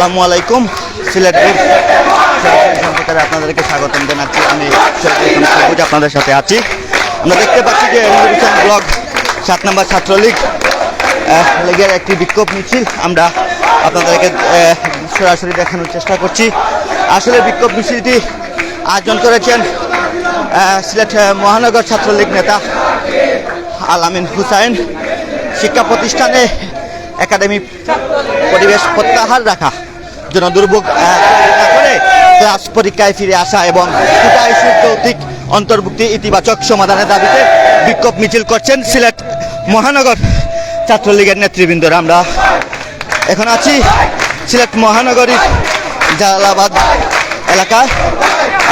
আসসালামু আলাইকুম। সিলেট সম্প্রচারে আপনাদেরকে স্বাগতম জানাচ্ছি। আমি আপনাদের সাথে আছি। আমরা দেখতে পাচ্ছি যে হোসেন ব্লক সাত নম্বর ছাত্রলীগ লীগের একটি বিক্ষোভ মিছিল। আমরা আপনাদেরকে সরাসরি দেখানোর চেষ্টা করছি। আসলে বিক্ষোভ মিছিলটি আয়োজন করেছেন সিলেট মহানগর ছাত্রলীগ নেতা আলামিন হুসাইন। শিক্ষা প্রতিষ্ঠানে একাডেমি পরিবেশ প্রত্যাহার রাখা জন্য দুর্ভোগ করে ক্লাস পরীক্ষায় ফিরে আসা এবং যৌক্তিক অন্তর্ভুক্তি ইতিবাচক সমাধানের দাবিতে বিক্ষোভ মিছিল করছেন সিলেট মহানগর ছাত্রলীগের নেতৃবৃন্দরা। আমরা এখন আছি সিলেট মহানগরীর জালালাবাদ এলাকা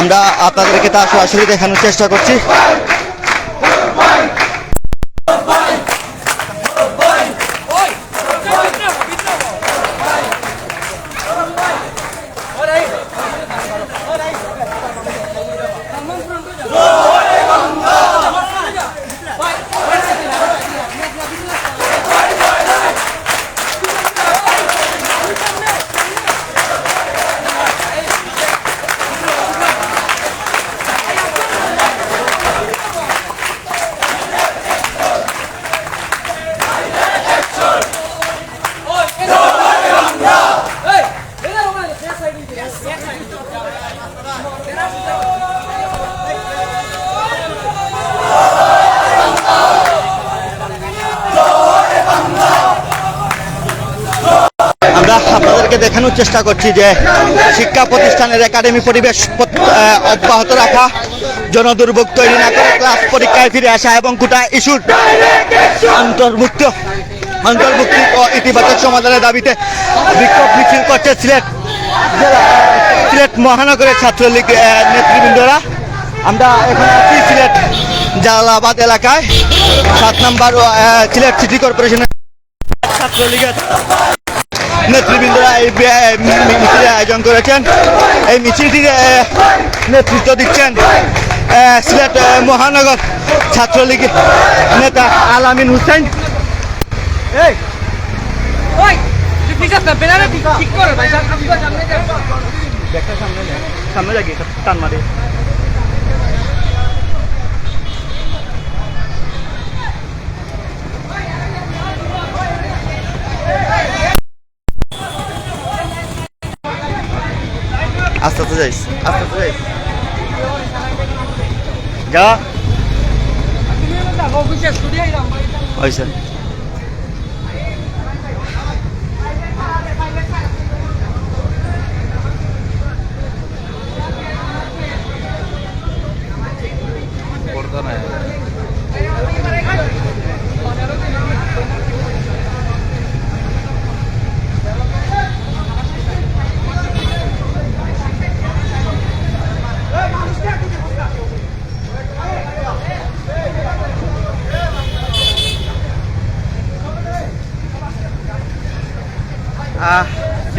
আমরা আপনাদেরকে তা সরাসরি দেখানোর চেষ্টা করছি। আপনাদেরকে দেখানোর চেষ্টা করছি যে শিক্ষা প্রতিষ্ঠানের একাডেমি পরিবেশ অব্যাহত রাখা, জনদুর্ভোগ তৈরি না করে ক্লাস পরীক্ষায় ফিরে আসা এবং কোটা ইস্যুর অন্তর্ভুক্ত, অন্তর্ভুক্তি ও ইতিবাচক সমাধানের দাবিতে বিক্ষোভ মিছিল করছে সিলেট সিলেট মহানগরের ছাত্রলীগ নেতৃবৃন্দরা। আমরা এখন আছি সিলেট জালালাবাদ এলাকায়, সাত নম্বর সিলেট সিটি কর্পোরেশনের ছাত্রলীগের নেতৃবৃন্দরা এই মিছিলের আয়োজন করেছেন। এই মিছিলটির নেতৃত্ব দিচ্ছেন সিলেট মহানগর ছাত্রলীগ নেতা আলামিন হুসেন। এই সামনে লাগিয়ে টান মারে। আস্তে আস্তে যাইস আস্তে আস্তে যাইস। যা। তুমি না অফিসে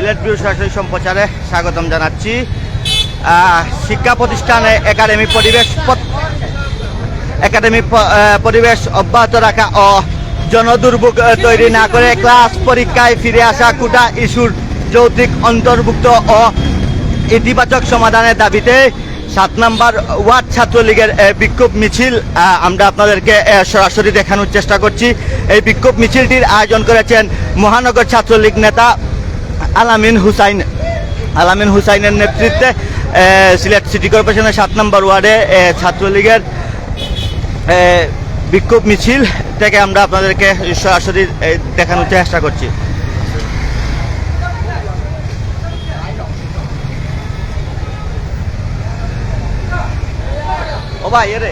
সিলেট ব্যুরো সরাসরি সম্প্রচারে স্বাগতম জানাচ্ছি। শিক্ষা প্রতিষ্ঠানে একাডেমি পরিবেশ একাডেমি পরিবেশ অব্যাহত রাখা ও জনদুর্ভোগ তৈরি না করে ক্লাস পরীক্ষায় ফিরে আসা কোটা ইস্যুর যৌক্তিক অন্তর্ভুক্ত ও ইতিবাচক সমাধানের দাবিতে সাত নম্বর ওয়ার্ড ছাত্রলীগের বিক্ষোভ মিছিল আমরা আপনাদেরকে সরাসরি দেখানোর চেষ্টা করছি। এই বিক্ষোভ মিছিলটির আয়োজন করেছেন মহানগর ছাত্রলীগ নেতা আলামিন হুসাইন, আলামিন হুসাইনের নেতৃত্বে সিলেট সিটি কর্পোরেশনের সাত নম্বর ওয়ার্ডে ছাত্রলীগের বিক্ষোভ মিছিল থেকে আমরা আপনাদেরকে সরাসরি দেখানোর চেষ্টা করছি। ও ভাই এরে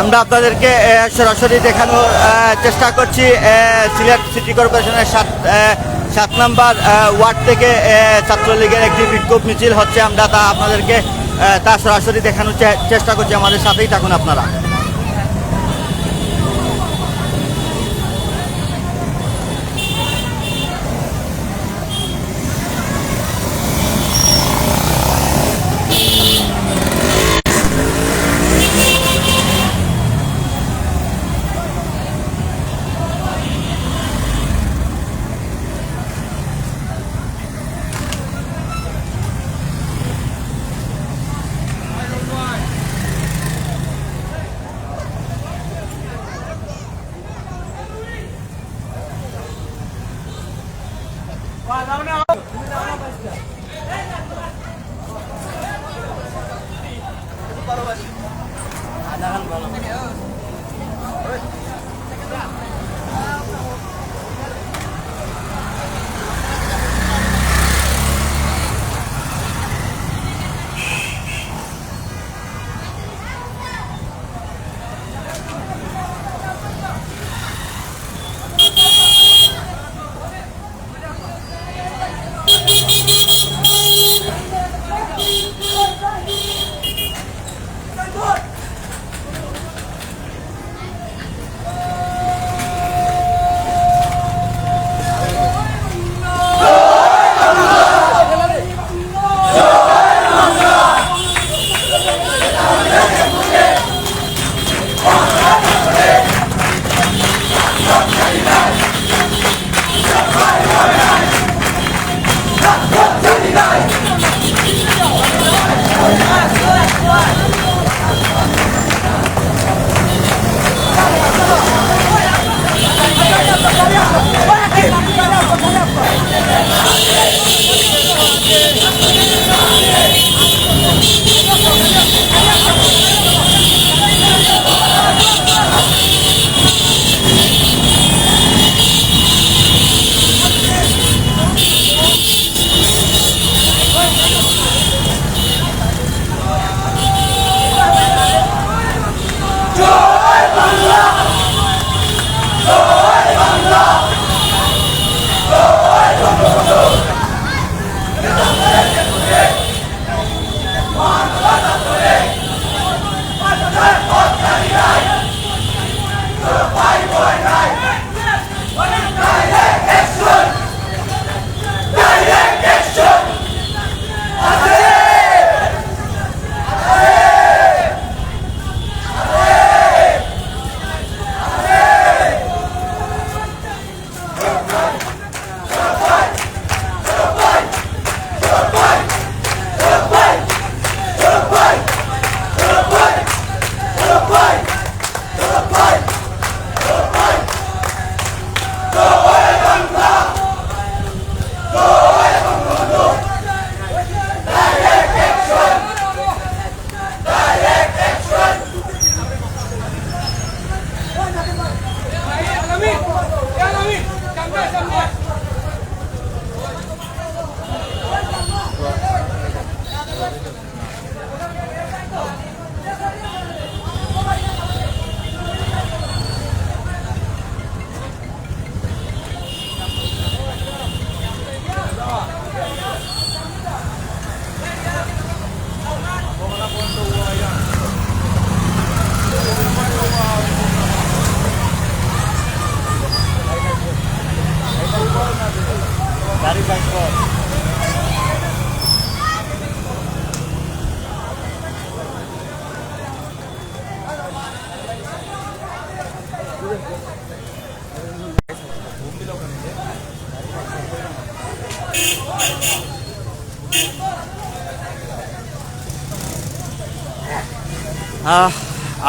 আমরা আপনাদেরকে সরাসরি দেখানোর চেষ্টা করছি সিলেট সিটি কর্পোরেশনের সাত সাত নম্বর ওয়ার্ড থেকে ছাত্রলীগের একটি বিক্ষোভ মিছিল হচ্ছে, আমরা তা আপনাদেরকে তা সরাসরি দেখানোর চেষ্টা করছি, আমাদের সাথেই থাকুন আপনারা।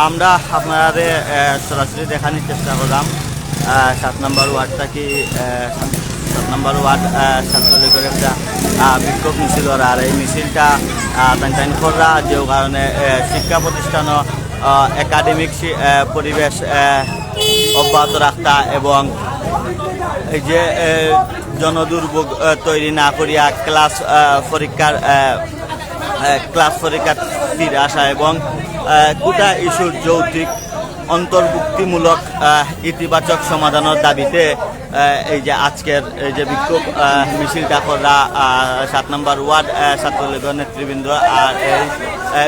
আমরা আপনাদের সরাসরি দেখানোর চেষ্টা করলাম। সাত নম্বর ওয়ার্ডটা কি সাত নম্বর ওয়ার্ড ছাত্রলীগের একটা বিক্ষোভ মিছিল আর এই মিছিলটা টাইন করা যে কারণে শিক্ষা প্রতিষ্ঠানও একাডেমিক পরিবেশ অব্যাহত রাখতা এবং এই যে জনদুর্ভোগ তৈরি না করিয়া ক্লাস পরীক্ষার ক্লাস পরীক্ষার্থীর আসা এবং কোটা ইস্যুর যৌক্তিক অন্তর্ভুক্তিমূলক ইতিবাচক সমাধানের দাবিতে এই যে আজকের এই যে বিক্ষোভ আহ, মিছিলটা করা সাত নম্বর ওয়ার্ড ছাত্রলীগের নেতৃবৃন্দ আর এই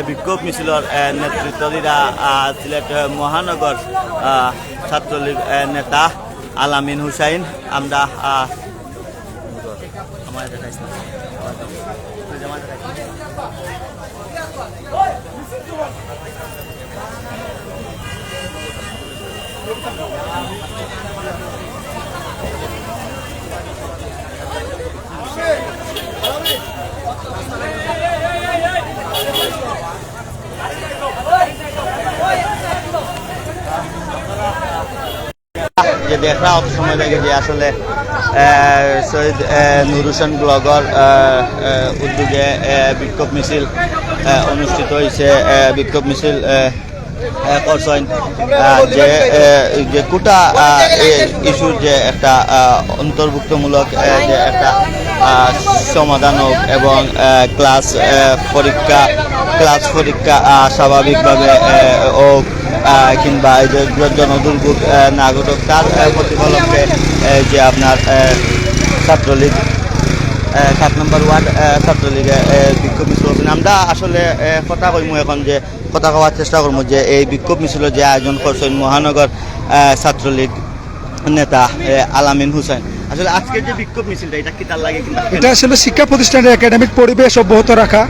বিক্ষোভ মিছিলের আহ, নেতৃত্ব দিরা সিলেট মহানগর ছাত্রলীগ নেতা আলামিন হুসাইন। আমরা আমার দেখা অত সময় লাগে যে আসলে আহ, নুর হোসেন ব্লগর উদ্যোগে বিক্ষোভ মিছিল অনুষ্ঠিত হয়েছে বিক্ষোভ মিছিল করছেন। যে যে কোটা ইস্যুর যে একটা অন্তর্ভুক্তমূলক যে একটা সমাধান হোক এবং ক্লাস পরীক্ষা ক্লাস পরীক্ষা স্বাভাবিকভাবে হোক কিংবা এই যে জনদুর্ভোগ আহ, না ঘটুক তার প্রতিফলকে যে আপনার ছাত্রলীগ সাত নম্বর ওয়ার্ড ছাত্রলীগে বিক্ষোভ মিছিল করছেন আমরা আসলে কথা কইমু এখন যে কথা কওয়ার চেষ্টা করব যে এই বিক্ষোভ মিছিলের যে আয়োজন করছেন মহানগর ছাত্রলীগ নেতা আলামিন হুসেন। আসলে আজকের যে বিক্ষোভ মিছিলটা এটা কি তার লাগে এটা আসলে শিক্ষা প্রতিষ্ঠানের একাডেমিক পরিবেশ অব্যাহত রাখা।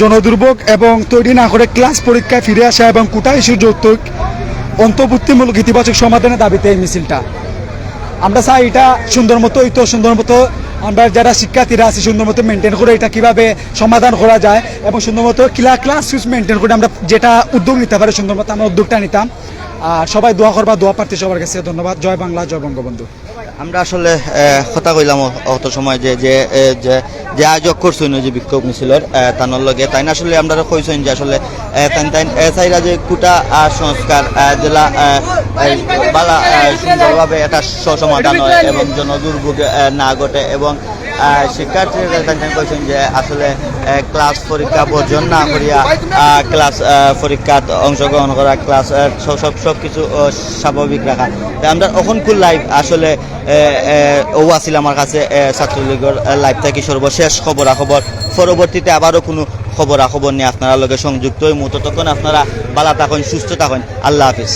জনদুর্ভোগ এবং তৈরি না করে ক্লাস পরীক্ষায় ফিরে আসা এবং কোটা ইস্যু যৌতুক অন্তর্ভুক্তিমূলক ইতিবাচক সমাধানের দাবিতে এই মিছিলটা। আমরা চাই এটা সুন্দর মতো, এই তো সুন্দর মতো আমরা যারা শিক্ষার্থীরা আছি, সুন্দর মতো মেনটেন করে এটা কীভাবে সমাধান করা যায় এবং সুন্দর মতো ক্লা ক্লাস মেনটেন করে আমরা যেটা উদ্যোগ নিতে পারি, সুন্দর মতো আমরা উদ্যোগটা নিতাম। আর সবাই দোয়া করবা, দোয়া প্রার্থী সবার কাছে। ধন্যবাদ। জয় বাংলা, জয় বঙ্গবন্ধু। আমরা আসলে কথা কইলাম অত সময় যে যে যে আয়োজক করছেন যে বিক্ষোভ মিছিল তানোর লগে। তাই না আসলে আমরা কইছেন যে আসলে তাই তাই চাইরা যে কুটা সংস্কার জেলা বালা সুন্দরভাবে এটা সমাধান হয় এবং জনদুর্ভোগ না ঘটে এবং শিক্ষার্থীরা তাই কইছেন যে আসলে ক্লাস পরীক্ষা বর্জন না করিয়া ক্লাস আহ, পরীক্ষাত অংশগ্রহণ করা ক্লাস সব সব কিছু স্বাভাবিক রাখা। আমরা অখনকুল লাইভ আসলে ও আছিল আমার কাছে ছাত্রলীগের লাইভ থেকে সর্বশেষ খবরাখবর। পরবর্তীতে আবারও কোনো খবরাখবর নিয়ে আপনারা লগে সংযুক্ত হই ততক্ষণ আপনারা বালা থাকুন সুস্থ থাকুন। আল্লাহ হাফিজ।